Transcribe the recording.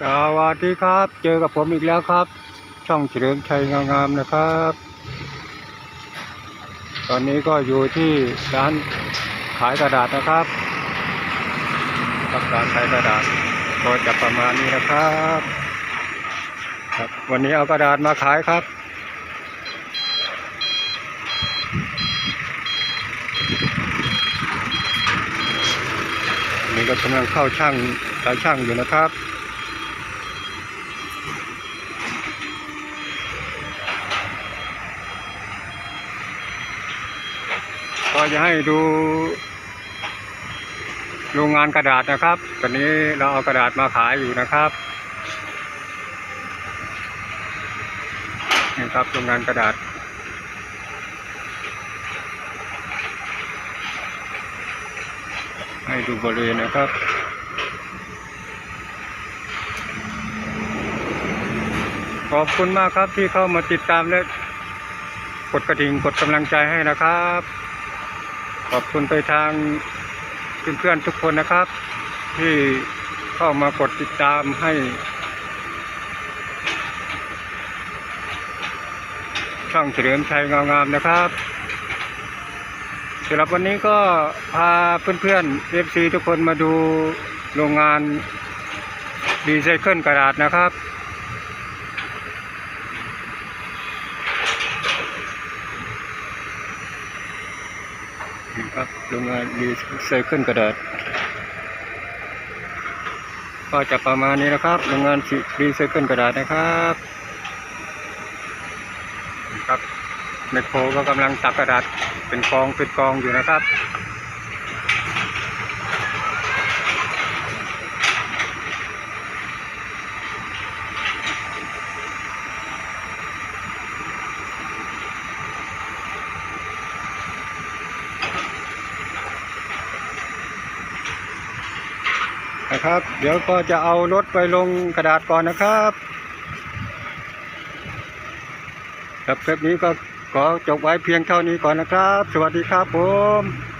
สวัสดีครับ เจอกับผมอีกแล้วครับ ช่องเฉลิมชัยงามๆนะครับ ตอนนี้ก็อยู่ที่ร้านขายกระดาษนะครับกับร้านขายกระดาษก็จะประมาณนี้นะครับครับ วันนี้เอากระดาษมาขายครับนี่ก็กำลังเข้าช่างตาช่างอยู่นะครับ จะให้ดูโรงงานกระดาษนะครับ ตอนนี้เราเอากระดาษมาขายอยู่นะครับนี่ครับโรงงานกระดาษ ให้ดูบริเวณนะครับขอบคุณมากครับที่เข้ามาติดตามและกดกระดิ่งกดกำลังใจให้นะครับ ขอบคุณไปทางเพื่อนๆทุกคนนะครับ ที่เข้ามากดติดตามให้ช่องเฉลิมชัยงามๆนะครับสำหรับวันนี้ก็พาเพื่อนๆ FC ทุกคนมาดูโรงงานรีไซเคิลกระดาษนะครับ นี่ครับโรงงานรีไซเคิลกระดาษก็จะประมาณนี้นะครับโรงงานรีไซเคิลกระดาษนะครับครับแมคโครก็กำลังตักกระดาษเป็นกองเป็นกองอยู่นะครับ นะครับ เดี๋ยวก็จะเอารถไปลงกระดาษก่อนนะครับครับคลิปนี้ก็ขอจบไว้เพียงเท่านี้ก่อนนะครับ สวัสดีครับผม